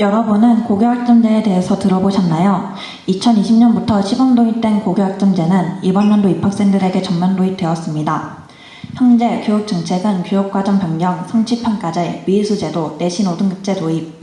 여러분은 고교학점제에 대해서 들어보셨나요? 2020년부터 시범 도입된 고교학점제는 이번 연도 입학생들에게 전면 도입되었습니다. 현재 교육 정책은 교육과정 변경, 성취평가제, 미수제도, 내신 5등급제 도입,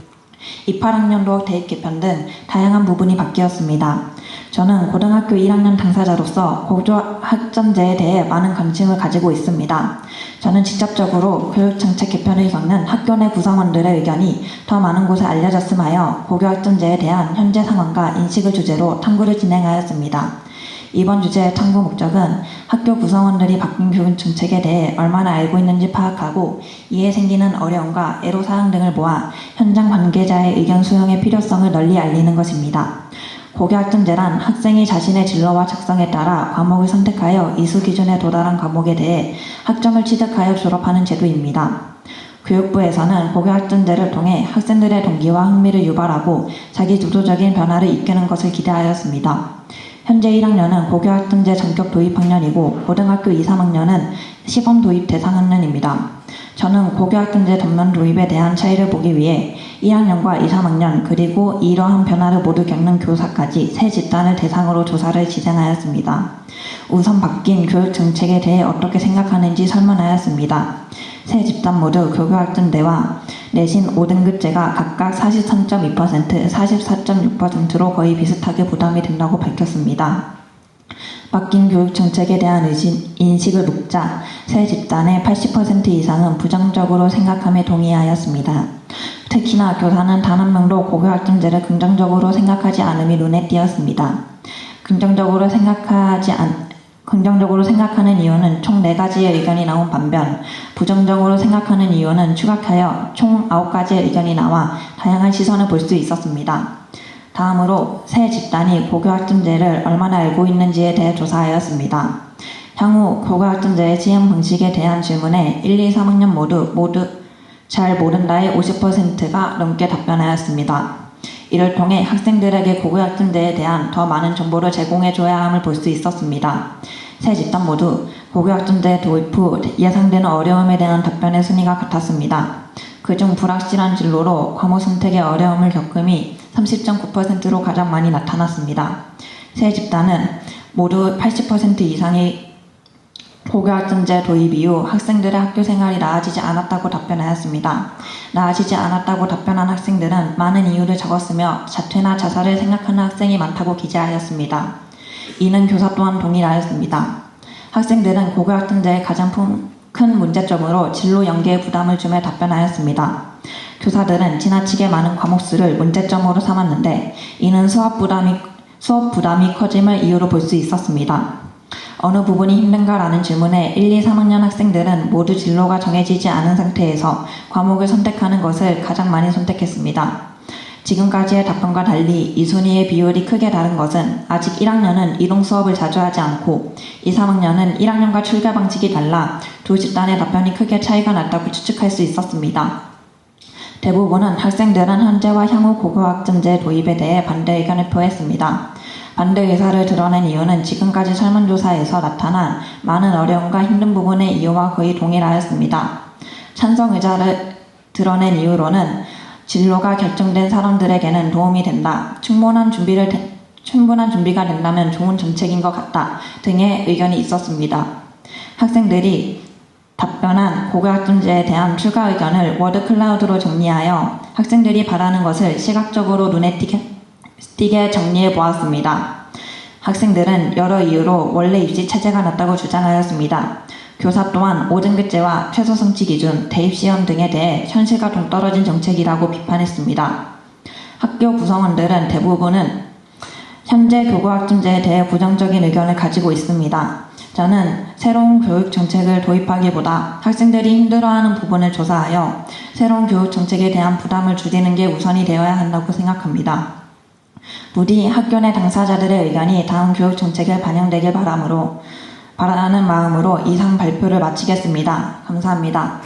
입학학년도 대입 개편 등 다양한 부분이 바뀌었습니다. 저는 고등학교 1학년 당사자로서 고교학점제에 대해 많은 관심을 가지고 있습니다. 저는 직접적으로 교육정책 개편을 겪는 학교 내 구성원들의 의견이 더 많은 곳에 알려졌음 하여 고교학점제에 대한 현재 상황과 인식을 주제로 탐구를 진행하였습니다. 이번 주제의 탐구 목적은 학교 구성원들이 바뀐 교육 정책에 대해 얼마나 알고 있는지 파악하고 이에 생기는 어려움과 애로사항 등을 모아 현장 관계자의 의견 수용의 필요성을 널리 알리는 것입니다. 고교학점제란 학생이 자신의 진로와 적성에 따라 과목을 선택하여 이수 기준에 도달한 과목에 대해 학점을 취득하여 졸업하는 제도입니다. 교육부에서는 고교학점제를 통해 학생들의 동기와 흥미를 유발하고 자기 주도적인 변화를 이끄는 것을 기대하였습니다. 현재 1학년은 고교학점제 전격 도입 학년이고 고등학교 2, 3학년은 시범 도입 대상 학년입니다. 저는 고교학점제 전면 도입에 대한 차이를 보기 위해 1학년과 2, 3학년 그리고 이러한 변화를 모두 겪는 교사까지 세 집단을 대상으로 조사를 진행하였습니다. 우선 바뀐 교육 정책에 대해 어떻게 생각하는지 설문하였습니다. 세 집단 모두 고교학점제와 내신 5등급제가 각각 43.2%, 44.6%로 거의 비슷하게 부담이 된다고 밝혔습니다. 바뀐 교육 정책에 대한 의진, 인식을 묻자 새 집단의 80% 이상은 부정적으로 생각함에 동의하였습니다. 특히나 교사는 단 한 명도 고교 학점제를 긍정적으로 생각하지 않음이 눈에 띄었습니다. 긍정적으로 생각하지 않, 긍정적으로 생각하는 이유는 총 4가지의 의견이 나온 반면 부정적으로 생각하는 이유는 추각하여 총 9가지의 의견이 나와 다양한 시선을 볼 수 있었습니다. 다음으로 새 집단이 고교학점제를 얼마나 알고 있는지에 대해 조사하였습니다. 향후 고교학점제의 시행 방식에 대한 질문에 1, 2, 3학년 모두 모두 잘 모른다의 50%가 넘게 답변하였습니다. 이를 통해 학생들에게 고교 학점제에 대한 더 많은 정보를 제공해 줘야 함을 볼 수 있었습니다. 세 집단 모두 고교 학점제 도입 후 예상되는 어려움에 대한 답변의 순위가 같았습니다. 그중 불확실한 진로로 과목 선택의 어려움을 겪음이 30.9%로 가장 많이 나타났습니다. 세 집단은 모두 80% 이상의 고교학점제 도입 이후 학생들의 학교 생활이 나아지지 않았다고 답변하였습니다. 나아지지 않았다고 답변한 학생들은 많은 이유를 적었으며 자퇴나 자살을 생각하는 학생이 많다고 기재하였습니다. 이는 교사 또한 동일하였습니다. 학생들은 고교학점제의 가장 큰 문제점으로 진로 연계에 부담을 주며 답변하였습니다. 교사들은 지나치게 많은 과목 수를 문제점으로 삼았는데 이는 수업 부담이 수업 부담이 커짐을 이유로 볼 수 있었습니다. 어느 부분이 힘든가라는 질문에 1, 2, 3학년 학생들은 모두 진로가 정해지지 않은 상태에서 과목을 선택하는 것을 가장 많이 선택했습니다. 지금까지의 답변과 달리 이 순위의 비율이 크게 다른 것은 아직 1학년은 이동 수업을 자주 하지 않고 2, 3학년은 1학년과 출결 방식이 달라 두 집단의 답변이 크게 차이가 났다고 추측할 수 있었습니다. 대부분은 학생들은 현재와 향후 고교학점제 도입에 대해 반대 의견을 표했습니다. 반대 의사를 드러낸 이유는 지금까지 설문조사에서 나타난 많은 어려움과 힘든 부분의 이유와 거의 동일하였습니다. 찬성 의사를 드러낸 이유로는 진로가 결정된 사람들에게는 도움이 된다. 충분한 준비를 충분한 준비가 된다면 좋은 정책인 것 같다. 등의 의견이 있었습니다. 학생들이 답변한 고교학점제에 대한 추가 의견을 워드 클라우드로 정리하여 학생들이 바라는 것을 시각적으로 눈에 띄게, 띄게 정리해 보았습니다. 학생들은 여러 이유로 원래 입시 차제가 낮다고 주장하였습니다. 교사 또한 5등급제와 최소 성취 기준, 대입시험 등에 대해 현실과 동떨어진 정책이라고 비판했습니다. 학교 구성원들은 대부분은 현재 교과학점제에 대해 부정적인 의견을 가지고 있습니다. 저는 새로운 교육 정책을 도입하기보다 학생들이 힘들어하는 부분을 조사하여 새로운 교육 정책에 대한 부담을 줄이는 게 우선이 되어야 한다고 생각합니다. 부디 학교 내 당사자들의 의견이 다음 교육 정책에 반영되길 바람으로 바라는 마음으로 이상 발표를 마치겠습니다. 감사합니다.